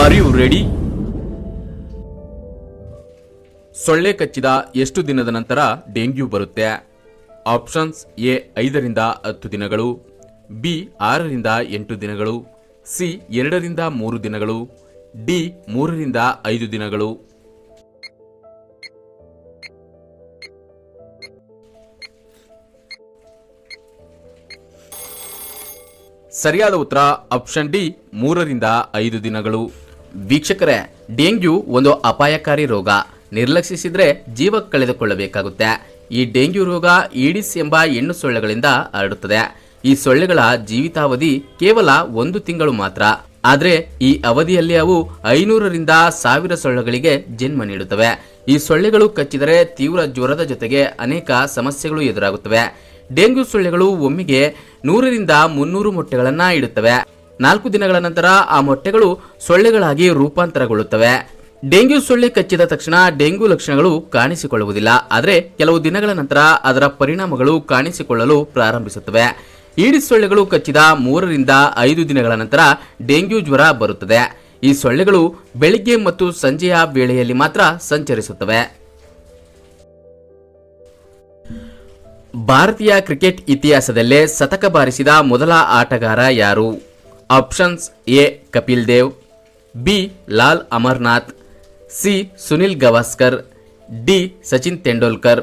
Are you ready ಸೊಳ್ಳೆ ಕಚ್ಚಿದ ಎಷ್ಟು ದಿನದ ನಂತರ ಡೆಂಗ್ಯೂ ಬರುತ್ತೆ? ಆಪ್ಷನ್ಸ್ ಎ ಐದರಿಂದ ಹತ್ತು ದಿನಗಳು, ಬಿ ಆರರಿಂದ ಎಂಟು ದಿನಗಳು, ಸಿ ಎರಡರಿಂದ ಮೂರು ದಿನಗಳು, ಡಿ ಮೂರರಿಂದ ಐದು ದಿನಗಳು. ಸರಿಯಾದ ಉತ್ತರ ಆಪ್ಷನ್ ಡಿ ಮೂರರಿಂದ ಐದು ದಿನಗಳು. ವೀಕ್ಷಕರೇ, ಡೆಂಗ್ಯೂ ಒಂದು ಅಪಾಯಕಾರಿ ರೋಗ. ನಿರ್ಲಕ್ಷಿಸಿದ್ರೆ ಜೀವ ಕಳೆದುಕೊಳ್ಳಬೇಕಾಗುತ್ತೆ. ಈ ಡೆಂಗ್ಯೂ ರೋಗ ಈಡಿಸ್ ಎಂಬ ಹೆಣ್ಣು ಸೊಳ್ಳೆಗಳಿಂದ ಹರಡುತ್ತದೆ. ಈ ಸೊಳ್ಳೆಗಳ ಜೀವಿತಾವಧಿ ಕೇವಲ ಒಂದು ತಿಂಗಳು ಮಾತ್ರ. ಆದ್ರೆ ಈ ಅವಧಿಯಲ್ಲಿ ಅವು ಐನೂರರಿಂದ ಸಾವಿರ ಸೊಳ್ಳೆಗಳಿಗೆ ಜನ್ಮ ನೀಡುತ್ತವೆ. ಈ ಸೊಳ್ಳೆಗಳು ಕಚ್ಚಿದರೆ ತೀವ್ರ ಜ್ವರದ ಜೊತೆಗೆ ಅನೇಕ ಸಮಸ್ಯೆಗಳು ಎದುರಾಗುತ್ತವೆ. ಡೆಂಗ್ಯೂ ಸೊಳ್ಳೆಗಳು ಒಮ್ಮೆಗೆ ನೂರರಿಂದ ಮುನ್ನೂರು ಮೊಟ್ಟೆಗಳನ್ನ ಇಡುತ್ತವೆ. ನಾಲ್ಕು ದಿನಗಳ ನಂತರ ಆ ಮೊಟ್ಟೆಗಳು ಸೊಳ್ಳೆಗಳಾಗಿ ರೂಪಾಂತರಗೊಳ್ಳುತ್ತವೆ. ಡೆಂಗ್ಯೂ ಸೊಳ್ಳೆ ಕಚ್ಚಿದ ತಕ್ಷಣ ಡೆಂಗ್ಯೂ ಲಕ್ಷಣಗಳು ಕಾಣಿಸಿಕೊಳ್ಳುವುದಿಲ್ಲ. ಆದರೆ ಕೆಲವು ದಿನಗಳ ನಂತರ ಅದರ ಪರಿಣಾಮಗಳು ಕಾಣಿಸಿಕೊಳ್ಳಲು ಪ್ರಾರಂಭಿಸುತ್ತವೆ. ಈಡಿಸ್ ಸೊಳ್ಳೆಗಳು ಕಚ್ಚಿದ ಮೂರರಿಂದ ಐದು ದಿನಗಳ ನಂತರ ಡೆಂಗ್ಯೂ ಜ್ವರ ಬರುತ್ತದೆ. ಈ ಸೊಳ್ಳೆಗಳು ಬೆಳಿಗ್ಗೆ ಮತ್ತು ಸಂಜೆಯ ವೇಳೆಯಲ್ಲಿ ಮಾತ್ರ ಸಂಚರಿಸುತ್ತವೆ. ಭಾರತೀಯ ಕ್ರಿಕೆಟ್ ಇತಿಹಾಸದಲ್ಲೇ ಶತಕ ಬಾರಿಸಿದ ಮೊದಲ ಆಟಗಾರ ಯಾರು? Options A Kapil Dev B Lala Amarnath C Sunil Gavaskar D Sachin Tendulkar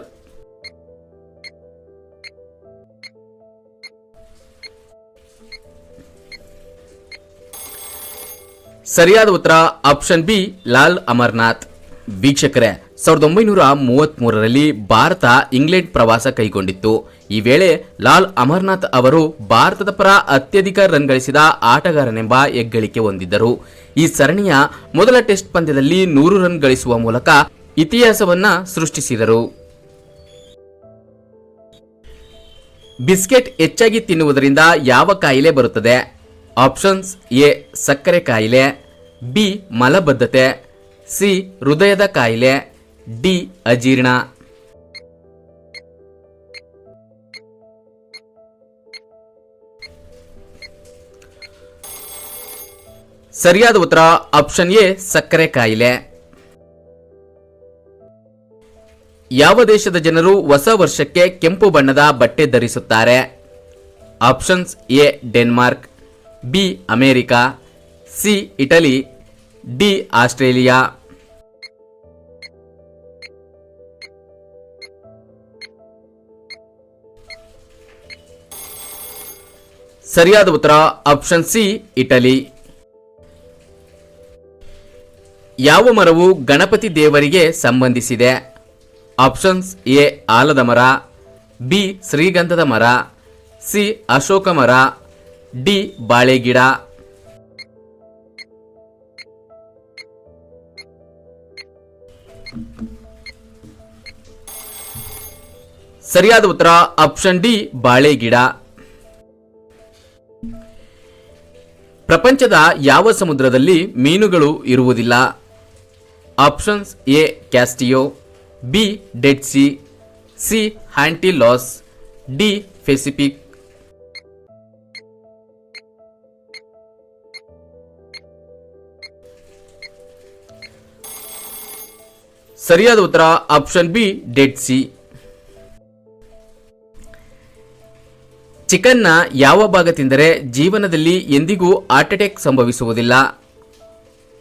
ಸರಿಯಾದ ಉತ್ತರ ಆಪ್ಷನ್ ಬಿ ಲಾಲ್ ಅಮರ್ನಾಥ್ ವೀಕ್ಷಕರೇ ಸಾವಿರದ ಒಂಬೈನೂರ ಮೂವತ್ತ್ ಮೂರರಲ್ಲಿ ಭಾರತ ಇಂಗ್ಲೆಂಡ್ ಪ್ರವಾಸ ಕೈಗೊಂಡಿತ್ತು. ಈ ವೇಳೆ ಲಾಲ್ ಅಮರ್ನಾಥ್ ಅವರು ಭಾರತದ ಪರ ಅತ್ಯಧಿಕ ರನ್ ಗಳಿಸಿದ ಆಟಗಾರನೆಂಬ ಹೆಗ್ಗಳಿಕೆ ಹೊಂದಿದ್ದರು. ಈ ಸರಣಿಯ ಮೊದಲ ಟೆಸ್ಟ್ ಪಂದ್ಯದಲ್ಲಿ ನೂರು ರನ್ ಗಳಿಸುವ ಮೂಲಕ ಇತಿಹಾಸವನ್ನ ಸೃಷ್ಟಿಸಿದರು. ಬಿಸ್ಕೆಟ್ ಹೆಚ್ಚಾಗಿ ತಿನ್ನುವುದರಿಂದ ಯಾವ ಕಾಯಿಲೆ ಬರುತ್ತದೆ? ಆಪ್ಷನ್ಸ್ ಎ, ಸಕ್ಕರೆ ಕಾಯಿಲೆ, ಬಿ, ಮಲಬದ್ಧತೆ, ಸಿ, ಹೃದಯದ ಕಾಯಿಲೆ ಡಿ ಅಜೀರ್ಣ. ಸರಿಯಾದ ಉತ್ತರ ಆಪ್ಷನ್ ಎ, ಸಕ್ಕರೆ ಕಾಯಿಲೆ. ಯಾವ ದೇಶದ ಜನರು ಹೊಸ ವರ್ಷಕ್ಕೆ ಕೆಂಪು ಬಣ್ಣದ ಬಟ್ಟೆ ಧರಿಸುತ್ತಾರೆ? Options A, Denmark, B, America, C, Italy, D, Australia. ಸರಿಯಾದ ಉತ್ತರ ಆಪ್ಷನ್ ಸಿ, ಇಟಲಿ. ಯಾವ ಮರವು ಗಣಪತಿ ದೇವರಿಗೆ ಸಂಬಂಧಿಸಿದೆ? ಆಪ್ಷನ್ಸ್ ಎ, ಆಲದ ಮರ, ಬಿ, ಶ್ರೀಗಂಧದ ಮರ, ಸಿ, ಅಶೋಕ ಮರ, ಡಿ, ಬಾಳೆಗಿಡ. ಸರಿಯಾದ ಉತ್ತರ ಆಪ್ಷನ್ ಡಿ, ಬಾಳೆಗಿಡ. ಪ್ರಪಂಚದ ಯಾವ ಸಮುದ್ರದಲ್ಲಿ ಮೀನುಗಳು ಇರುವುದಿಲ್ಲ? Options A ಕ್ಯಾಸ್ಟಿಯೋ B dead C C ಹ್ಯಾಂಟಿಲಾಸ್ ಡಿ ಪೆಸಿಫಿಕ್ ಸರಿಯಾದ ಉತ್ತರ ಆಪ್ಷನ್ ಬಿ ಡೆಡ್ ಸಿ ಚಿಕನ್ನ ಯಾವ ಭಾಗ ತಿಂದರೆ ಜೀವನದಲ್ಲಿ ಎಂದಿಗೂ ಹಾರ್ಟ್ ಅಟ್ಯಾಕ್ ಸಂಭವಿಸುವುದಿಲ್ಲ?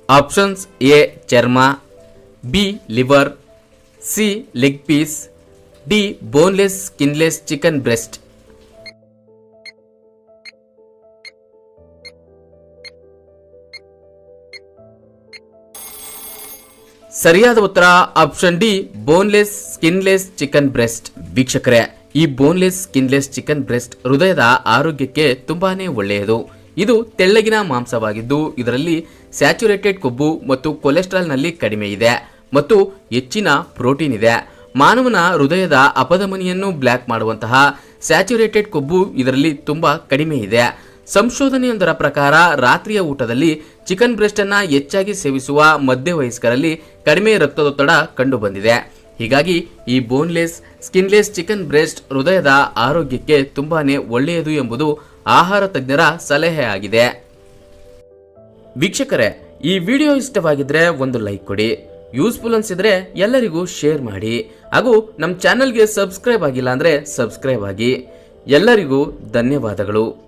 ಆಪ್ಷನ್ಸ್ ಎ ಚರ್ಮ B liver C leg piece D boneless skinless chicken breast ಸರಿಯಾದ ಉತ್ತರ option D boneless skinless chicken breast ವೀಕ್ಷಕರೇ ಈ ಬೋನ್ಲೆಸ್ ಸ್ಕಿನ್ಲೆಸ್ ಚಿಕನ್ ಬ್ರೆಸ್ಟ್ ಹೃದಯದ ಆರೋಗ್ಯಕ್ಕೆ ತುಂಬಾನೇ ಒಳ್ಳೆಯದು. ಇದು ತೆಳ್ಳಗಿನ ಮಾಂಸವಾಗಿದ್ದು, ಇದರಲ್ಲಿ ಸ್ಯಾಚುರೇಟೆಡ್ ಕೊಬ್ಬು ಮತ್ತು ಕೊಲೆಸ್ಟ್ರಾಲ್ನಲ್ಲಿ ಕಡಿಮೆ ಇದೆ ಮತ್ತು ಹೆಚ್ಚಿನ ಪ್ರೋಟೀನ್ ಇದೆ. ಮಾನವನ ಹೃದಯದ ಅಪಧಮನಿಯನ್ನು ಬ್ಲ್ಯಾಕ್ ಮಾಡುವಂತಹ ಸ್ಯಾಚುರೇಟೆಡ್ ಕೊಬ್ಬು ಇದರಲ್ಲಿ ತುಂಬಾ ಕಡಿಮೆ ಇದೆ. ಸಂಶೋಧನೆಯೊಂದರ ಪ್ರಕಾರ, ರಾತ್ರಿಯ ಊಟದಲ್ಲಿ ಚಿಕನ್ ಬ್ರೆಸ್ಟ್ ಅನ್ನ ಹೆಚ್ಚಾಗಿ ಸೇವಿಸುವ ಮಧ್ಯವಯಸ್ಕರಲ್ಲಿ ಕಡಿಮೆ ರಕ್ತದೊತ್ತಡ ಕಂಡುಬಂದಿದೆ. ಹೀಗಾಗಿ ಈ ಬೋನ್ಲೆಸ್ ಸ್ಕಿನ್ಲೆಸ್ ಚಿಕನ್ ಬ್ರೆಸ್ಟ್ ಹೃದಯದ ಆರೋಗ್ಯಕ್ಕೆ ತುಂಬಾನೇ ಒಳ್ಳೆಯದು ಎಂಬುದು ಆಹಾರ ತಜ್ಞರ ಸಲಹೆ ಆಗಿದೆ. ವೀಕ್ಷಕರೇ, ಈ ವಿಡಿಯೋ ಇಷ್ಟವಾಗಿದ್ರೆ ಒಂದು ಲೈಕ್ ಕೊಡಿ. ಯೂಸ್ಫುಲ್ ಅನ್ಸಿದ್ರೆ ಎಲ್ಲರಿಗೂ ಶೇರ್ ಮಾಡಿ. ಹಾಗೂ ನಮ್ಮ ಚಾನಲ್ಗೆ ಸಬ್ಸ್ಕ್ರೈಬ್ ಆಗಿಲ್ಲ ಅಂದರೆ ಸಬ್ಸ್ಕ್ರೈಬ್ ಆಗಿ. ಎಲ್ಲರಿಗೂ ಧನ್ಯವಾದಗಳು.